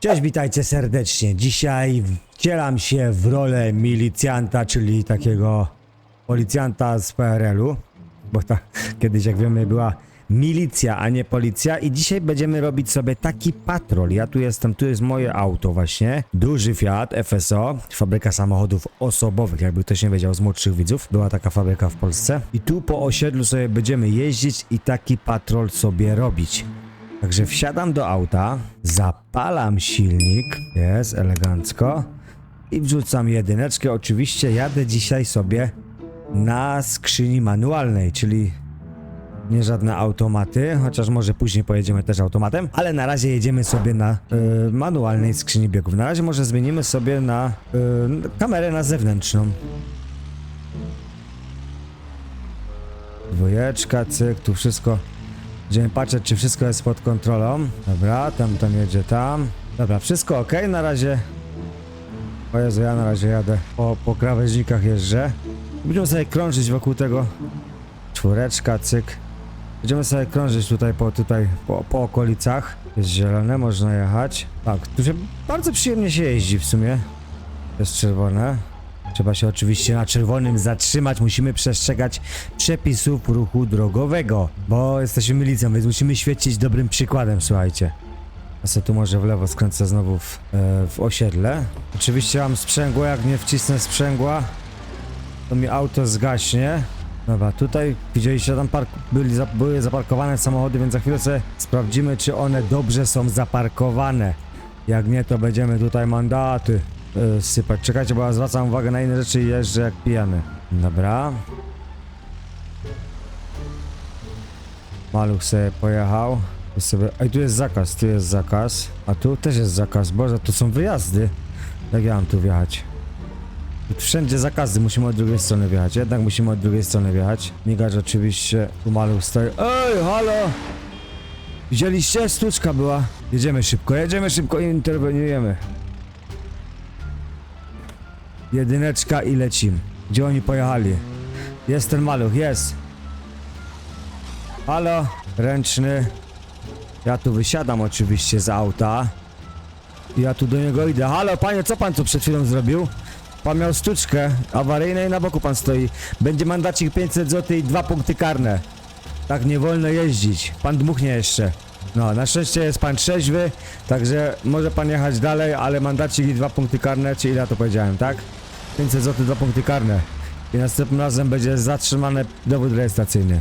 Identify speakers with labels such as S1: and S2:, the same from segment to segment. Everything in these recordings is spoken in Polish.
S1: Cześć, witajcie serdecznie. Dzisiaj wcielam się w rolę milicjanta, czyli takiego policjanta z PRL-u, bo ta kiedyś, jak wiemy, była milicja, a nie policja i dzisiaj będziemy robić sobie taki patrol. Ja tu jestem, tu jest moje auto właśnie, duży Fiat FSO, fabryka samochodów osobowych, jakby ktoś nie wiedział z młodszych widzów, była taka fabryka w Polsce. I tu po osiedlu sobie będziemy jeździć i taki patrol sobie robić. Także wsiadam do auta, zapalam silnik, jest elegancko i wrzucam jedyneczkę. Oczywiście jadę dzisiaj sobie na skrzyni manualnej, czyli nie żadne automaty, chociaż może później pojedziemy też automatem, ale na razie jedziemy sobie na y, manualnej skrzyni biegów. Na razie może zmienimy sobie na y, kamerę na zewnętrzną. Dwójeczka, cyk, tu wszystko Będziemy patrzeć, czy wszystko jest pod kontrolą. Dobra, tam, tam jedzie tam. Dobra, wszystko ok, na razie. O Jezu, ja na razie jadę. Po, po krawężnikach jeżdżę. Będziemy sobie krążyć wokół tego. Czwóreczka, cyk. Będziemy sobie krążyć tutaj po, tutaj, po, po okolicach. Jest zielone, można jechać. Tak, tu się bardzo przyjemnie się jeździ w sumie. Jest czerwone. Trzeba się oczywiście na czerwonym zatrzymać, musimy przestrzegać przepisów ruchu drogowego, bo jesteśmy milicją, więc musimy świecić dobrym przykładem, słuchajcie. Ja sobie tu może w lewo skręcę znowu w, e, w osiedle. Oczywiście mam sprzęgło, jak nie wcisnę sprzęgła, to mi auto zgaśnie. Dobra, tutaj widzieliście, tam park, byli, za, były zaparkowane samochody, więc za chwilę sobie sprawdzimy, czy one dobrze są zaparkowane. Jak nie, to będziemy tutaj mandaty e, sypać. Czekajcie, bo ja zwracam uwagę na inne rzeczy i jeżdżę jak pijany. Dobra. Maluch sobie pojechał. Tu sobie... Ej, tu jest zakaz, tu jest zakaz. A tu też jest zakaz. Boże, to są wyjazdy. Jak ja mam tu wjechać? Tu Wszędzie zakazy, musimy od drugiej strony wjechać. Jednak musimy od drugiej strony wjechać. Migacz oczywiście, tu maluch stoi. Ej, halo! Widzieliście? Sztuczka była. Jedziemy szybko, jedziemy szybko i interweniujemy. Jedyneczka i lecim. Gdzie oni pojechali? Jest ten maluch, jest. Halo, ręczny. Ja tu wysiadam oczywiście z auta. Ja tu do niego idę. Halo, panie, co pan tu przed chwilą zrobił? Pan miał sztuczkę awaryjną i na boku pan stoi. Będzie mandacik 500 zł i dwa punkty karne. Tak nie wolno jeździć. Pan dmuchnie jeszcze. No, na szczęście jest pan trzeźwy, także może pan jechać dalej, ale mandacik i dwa punkty karne, czy ile to powiedziałem, tak? 500 zł, dwa punkty karne. I następnym razem będzie zatrzymany dowód rejestracyjny.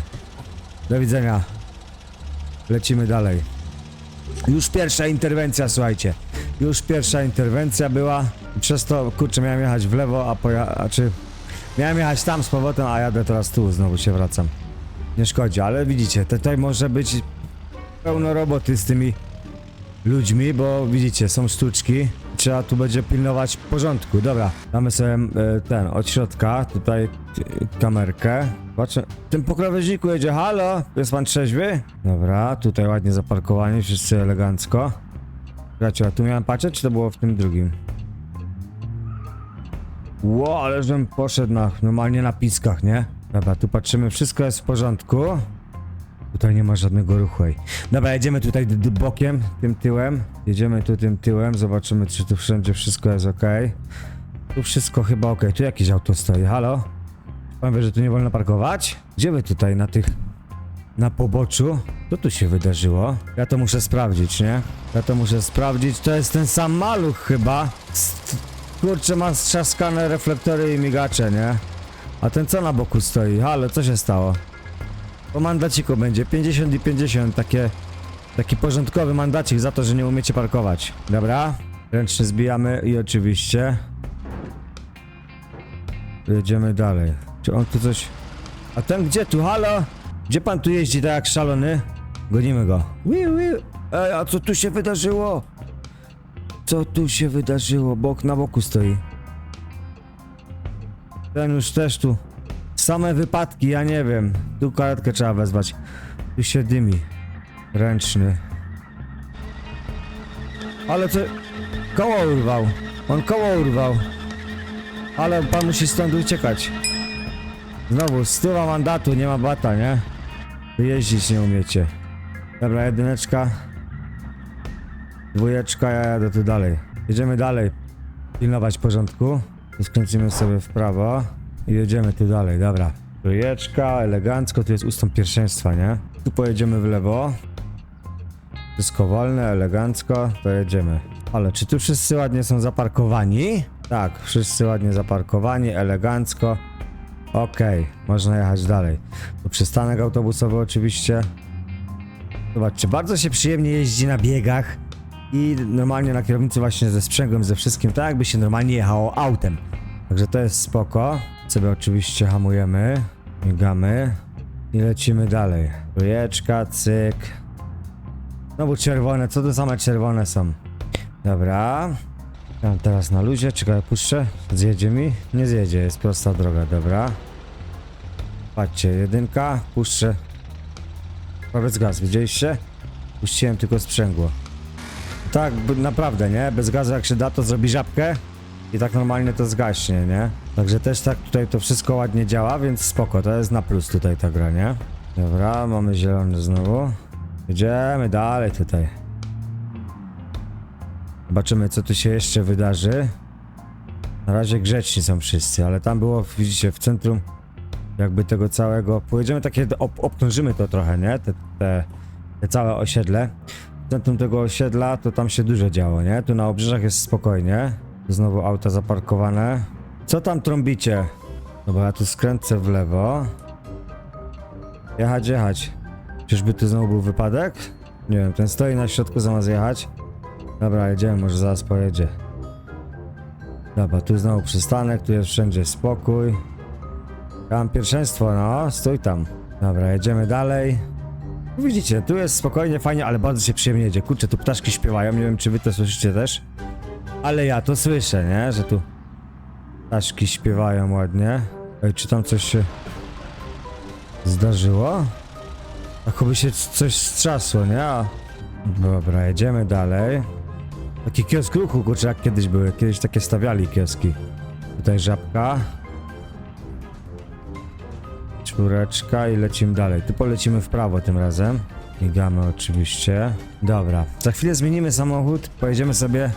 S1: Do widzenia. Lecimy dalej. Już pierwsza interwencja, słuchajcie. Już pierwsza interwencja była. Przez to, kurczę, miałem jechać w lewo, a poja... A czy... Miałem jechać tam z powrotem, a jadę teraz tu, znowu się wracam. Nie szkodzi, ale widzicie, tutaj może być pełno roboty z tymi ludźmi, bo widzicie, są sztuczki. Trzeba tu będzie pilnować porządku. Dobra, damy sobie e, ten od środka, tutaj e, kamerkę. Patrzę, w tym po krawężniku jedzie, halo, jest pan trzeźwy? Dobra, tutaj ładnie zaparkowani, wszyscy elegancko. Słuchajcie, a tu miałem patrzeć, czy to było w tym drugim? Ło, ale żebym poszedł na, normalnie na piskach, nie? Dobra, tu patrzymy, wszystko jest w porządku. Tutaj nie ma żadnego ruchu. ej. Dobra, jedziemy tutaj d- d- bokiem, tym tyłem. Jedziemy tu tym tyłem, zobaczymy, czy tu wszędzie wszystko jest ok. Tu wszystko chyba ok. Tu jakieś auto stoi, halo? Pan wie, że tu nie wolno parkować? Gdzie tutaj na tych... Na poboczu? Co tu się wydarzyło? Ja to muszę sprawdzić, nie? Ja to muszę sprawdzić. To jest ten sam maluch chyba. St- Kurczę, ma strzaskane reflektory i migacze, nie? A ten co na boku stoi? Halo, co się stało? Po mandaciku będzie 50 i 50, takie, taki porządkowy mandacik za to, że nie umiecie parkować. Dobra, ręcznie zbijamy i oczywiście jedziemy dalej. Czy on tu coś... A ten gdzie tu? Halo? Gdzie pan tu jeździ tak jak szalony? Gonimy go. Ej, a co tu się wydarzyło? Co tu się wydarzyło? Bok na boku stoi. Ten już też tu. Same wypadki, ja nie wiem. Tu karetkę trzeba wezwać. Tu się dymi. Ręczny. Ale co... Koło urwał. On koło urwał. Ale pan musi stąd uciekać. Znowu, stywa mandatu, nie ma bata, nie? Wy jeździć nie umiecie. Dobra, jedyneczka. Dwójeczka, ja jadę tu dalej. Jedziemy dalej. Pilnować porządku. Skręcimy sobie w prawo. I jedziemy tu dalej, dobra. Trójeczka, elegancko, tu jest ustąp pierwszeństwa, nie? Tu pojedziemy w lewo. Wszystko wolne, elegancko, to jedziemy. Ale czy tu wszyscy ładnie są zaparkowani? Tak, wszyscy ładnie zaparkowani, elegancko. Okej, można jechać dalej. Tu przystanek autobusowy oczywiście. Zobaczcie, bardzo się przyjemnie jeździ na biegach i normalnie na kierownicy właśnie ze sprzęgłem, ze wszystkim, tak jakby się normalnie jechało autem. Także to jest spoko. Sobie oczywiście hamujemy, migamy i lecimy dalej. Trójeczka, cyk. Znowu czerwone, co to same czerwone są? Dobra. Tam teraz na luzie, czekaj, puszczę. Zjedzie mi? Nie zjedzie, jest prosta droga, dobra. Patrzcie, jedynka, puszczę. Powiedz gaz, widzieliście? Puściłem tylko sprzęgło. Tak, naprawdę, nie? Bez gazu jak się da, to zrobi żabkę i tak normalnie to zgaśnie, nie? Także też tak tutaj to wszystko ładnie działa, więc spoko, to jest na plus tutaj ta gra, nie? Dobra, mamy zielony znowu. Jedziemy dalej tutaj. Zobaczymy, co tu się jeszcze wydarzy. Na razie grzeczni są wszyscy, ale tam było, widzicie, w centrum jakby tego całego... Pojedziemy takie, ob, obkrążymy to trochę, nie? Te, te, te całe osiedle. W centrum tego osiedla to tam się dużo działo, nie? Tu na obrzeżach jest spokojnie. Znowu auta zaparkowane. Co tam trąbicie? Dobra, ja tu skręcę w lewo. Jechać, jechać. Czyżby tu znowu był wypadek? Nie wiem, ten stoi na środku zamiast jechać. Dobra, jedziemy, może zaraz pojedzie. Dobra, tu znowu przystanek, tu jest wszędzie spokój. Ja mam pierwszeństwo, no, stój tam. Dobra, jedziemy dalej. Widzicie, tu jest spokojnie, fajnie, ale bardzo się przyjemnie jedzie. Kurczę, tu ptaszki śpiewają, nie wiem czy wy to słyszycie też. Ale ja to słyszę, nie? Że tu ptaszki śpiewają ładnie. Ej, czy tam coś się zdarzyło? Jakoby się coś strzasło, nie? Dobra, jedziemy dalej. Taki kiosk ruchu, kurczę, jak kiedyś były. Kiedyś takie stawiali kioski. Tutaj żabka. Czwóreczka i lecimy dalej. Tu polecimy w prawo tym razem. Migamy oczywiście. Dobra, za chwilę zmienimy samochód. Pojedziemy sobie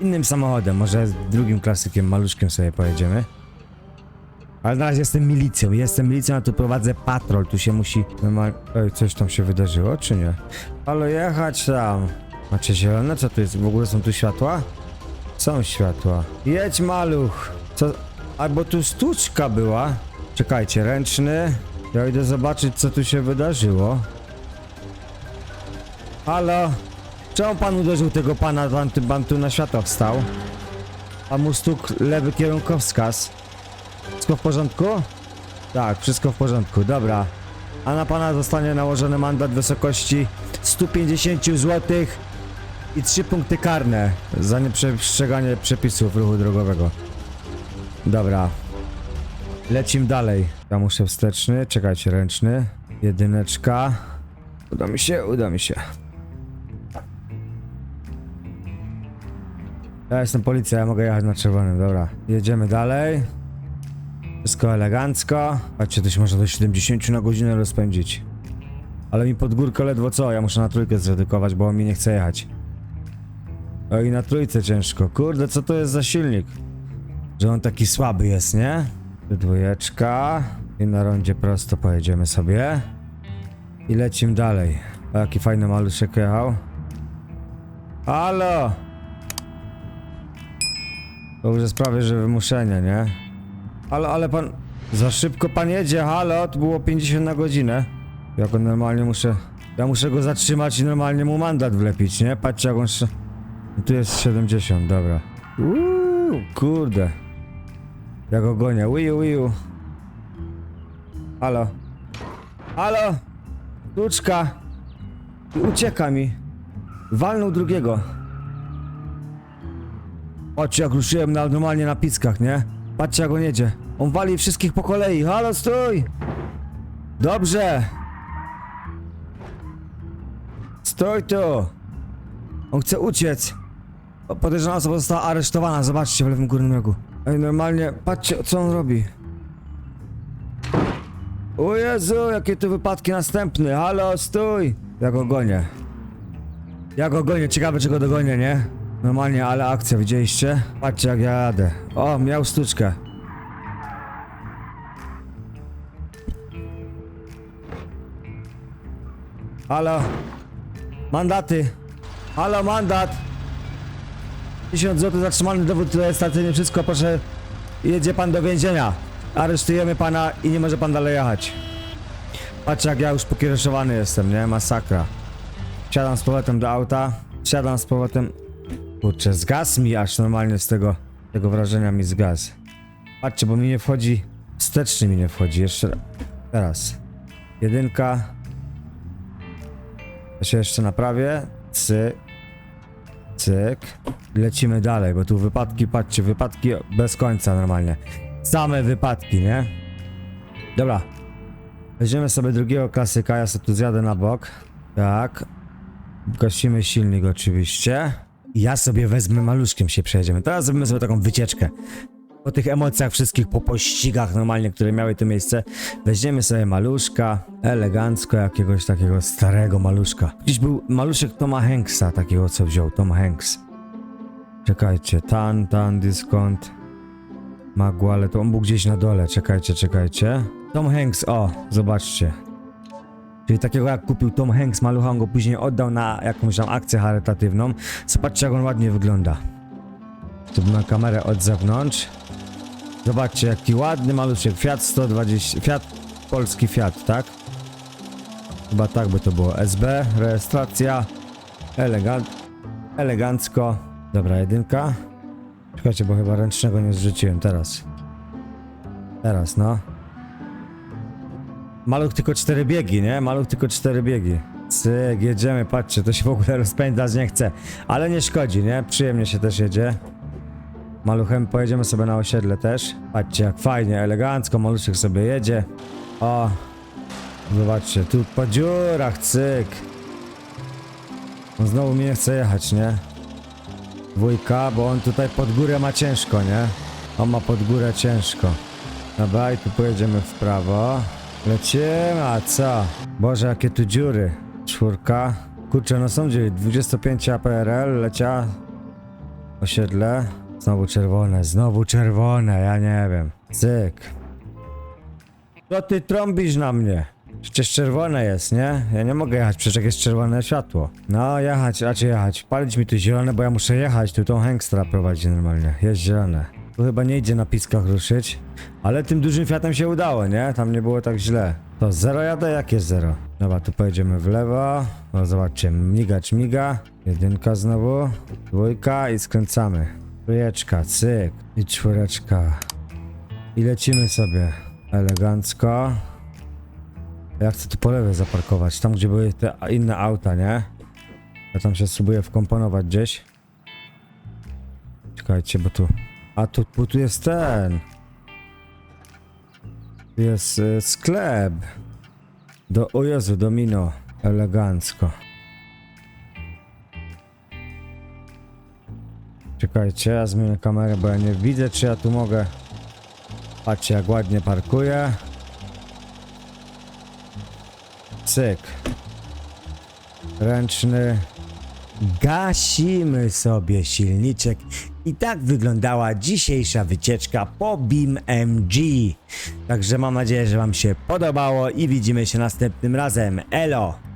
S1: innym samochodem. Może drugim klasykiem, maluszkiem sobie pojedziemy. Ale na razie jestem milicją. Jestem milicją, a tu prowadzę patrol. Tu się musi. Oj, coś tam się wydarzyło, czy nie? Halo, jechać tam. Macie zielone? Co tu jest? W ogóle są tu światła? Są światła. Jedź, maluch. Co? Albo tu sztuczka była. Czekajcie, ręczny. Ja idę zobaczyć, co tu się wydarzyło. Halo? Czemu pan uderzył tego pana, pan, pan na światło wstał? A mu stuk lewy kierunkowskaz. Wszystko w porządku? Tak, wszystko w porządku, dobra. A na pana zostanie nałożony mandat w wysokości 150 zł i 3 punkty karne za nieprzestrzeganie przepisów ruchu drogowego. Dobra. Lecim dalej. Ja muszę wsteczny, czekajcie, ręczny. Jedyneczka. Uda mi się, uda mi się. Ja jestem policja, ja mogę jechać na czerwonym, dobra. Jedziemy dalej. Wszystko elegancko. Patrzcie, to się można do 70 na godzinę rozpędzić. Ale mi pod górkę ledwo co, ja muszę na trójkę zredukować, bo on mi nie chce jechać. O i na trójce ciężko. Kurde, co to jest za silnik? Że on taki słaby jest, nie? Dwójeczka. I na rondzie prosto pojedziemy sobie. I lecimy dalej. O, jaki fajny maluszek jechał. Halo! To już jest prawie, że wymuszenie, nie? Ale, ale pan... Za szybko pan jedzie, halo, to było 50 na godzinę. Ja go normalnie muszę... Ja muszę go zatrzymać i normalnie mu mandat wlepić, nie? Patrzcie jak on... Tu jest 70, dobra. Uuu, kurde. Ja go gonię, wiu, wiu. Halo. Halo! Tuczka! Ucieka mi. Walnął drugiego. Patrzcie jak ruszyłem na, normalnie na pickach, nie? Patrzcie jak on jedzie. On wali wszystkich po kolei. Halo, stój! Dobrze! Stój tu! On chce uciec. Podejrzana osoba została aresztowana, zobaczcie w lewym górnym rogu. Ej, normalnie, patrzcie co on robi. O Jezu, jakie tu wypadki następne. Halo, stój! Ja go gonię. Ja go gonię, ciekawe czy go dogonię, nie? Normalnie, ale akcja, widzieliście? Patrzcie jak ja jadę. O, miał sztuczkę. Halo? Mandaty. Halo, mandat. 1000 zł zatrzymany dowód rejestracyjny, wszystko proszę. Jedzie pan do więzienia. Aresztujemy pana i nie może pan dalej jechać. Patrz jak ja już pokiereszowany jestem, nie? Masakra. Siadam z powrotem do auta. Siadam z powrotem. Kurczę, zgas mi aż normalnie z tego, tego wrażenia mi zgas. Patrzcie, bo mi nie wchodzi. Wsteczny mi nie wchodzi. Jeszcze ra- teraz. Jedynka. To się jeszcze naprawię. Cyk. Cyk. Lecimy dalej, bo tu wypadki, patrzcie, wypadki bez końca normalnie. Same wypadki, nie? Dobra. Weźmiemy sobie drugiego klasyka, ja sobie tu zjadę na bok. Tak. Gasimy silnik oczywiście. Ja sobie wezmę maluszkiem się przejedziemy. Teraz zrobimy sobie taką wycieczkę. Po tych emocjach wszystkich, po pościgach normalnie, które miały to miejsce. Weźmiemy sobie maluszka, elegancko jakiegoś takiego starego maluszka. Gdzieś był maluszek Toma Hanksa, takiego co wziął, Tom Hanks. Czekajcie, tan, tan, dyskont. Magła, ale to on był gdzieś na dole. Czekajcie, czekajcie. Tom Hanks, o, zobaczcie. Czyli takiego jak kupił Tom Hanks malucha, on go później oddał na jakąś tam akcję charytatywną. Zobaczcie jak on ładnie wygląda. Tu na kamerę od zewnątrz. Zobaczcie jaki ładny maluszek. Fiat 120, Fiat, polski Fiat, tak? Chyba tak by to było. SB, rejestracja. Elegant, elegancko. Dobra, jedynka. Czekajcie, bo chyba ręcznego nie zrzuciłem teraz. Teraz, no. Maluch tylko cztery biegi, nie? Maluch tylko cztery biegi. Cyk, jedziemy, patrzcie, to się w ogóle rozpędzać nie chce. Ale nie szkodzi, nie? Przyjemnie się też jedzie. Maluchem pojedziemy sobie na osiedle też. Patrzcie, jak fajnie, elegancko, maluszek sobie jedzie. O, zobaczcie, tu po dziurach, cyk. On znowu mi nie chce jechać, nie? Wujka, bo on tutaj pod górę ma ciężko, nie? On ma pod górę ciężko. Dobra, i tu pojedziemy w prawo. Lecimy, a co? Boże, jakie tu dziury. Czwórka. Kurczę, no są dziury. 25 APRL lecia. Osiedle. Znowu czerwone, znowu czerwone, ja nie wiem. Cyk. Co ty trąbisz na mnie? Przecież czerwone jest, nie? Ja nie mogę jechać, przecież jest czerwone światło. No, jechać, raczej jechać. Palić mi tu zielone, bo ja muszę jechać. Tu tą Hengstra prowadzi normalnie. Jest zielone. Tu chyba nie idzie na piskach ruszyć. Ale tym dużym Fiatem się udało, nie? Tam nie było tak źle. To zero jadę? Jak jest zero? Dobra, tu pojedziemy w lewo. No zobaczcie, migacz miga. Jedynka znowu. Dwójka i skręcamy. Trójeczka, cyk. I czwóreczka. I lecimy sobie. Elegancko. Ja chcę tu po lewej zaparkować, tam gdzie były te inne auta, nie? Ja tam się spróbuję wkomponować gdzieś. Czekajcie, bo tu... A tu, tu jest ten... Tu jest y, sklep. Do... O Jezu, Domino. Elegancko. Czekajcie, ja zmienię kamerę, bo ja nie widzę, czy ja tu mogę... Patrzcie, jak ładnie parkuję. Cyk. Ręczny. Gasimy sobie silniczek. I tak wyglądała dzisiejsza wycieczka po BIM MG. Także mam nadzieję, że Wam się podobało i widzimy się następnym razem. Elo!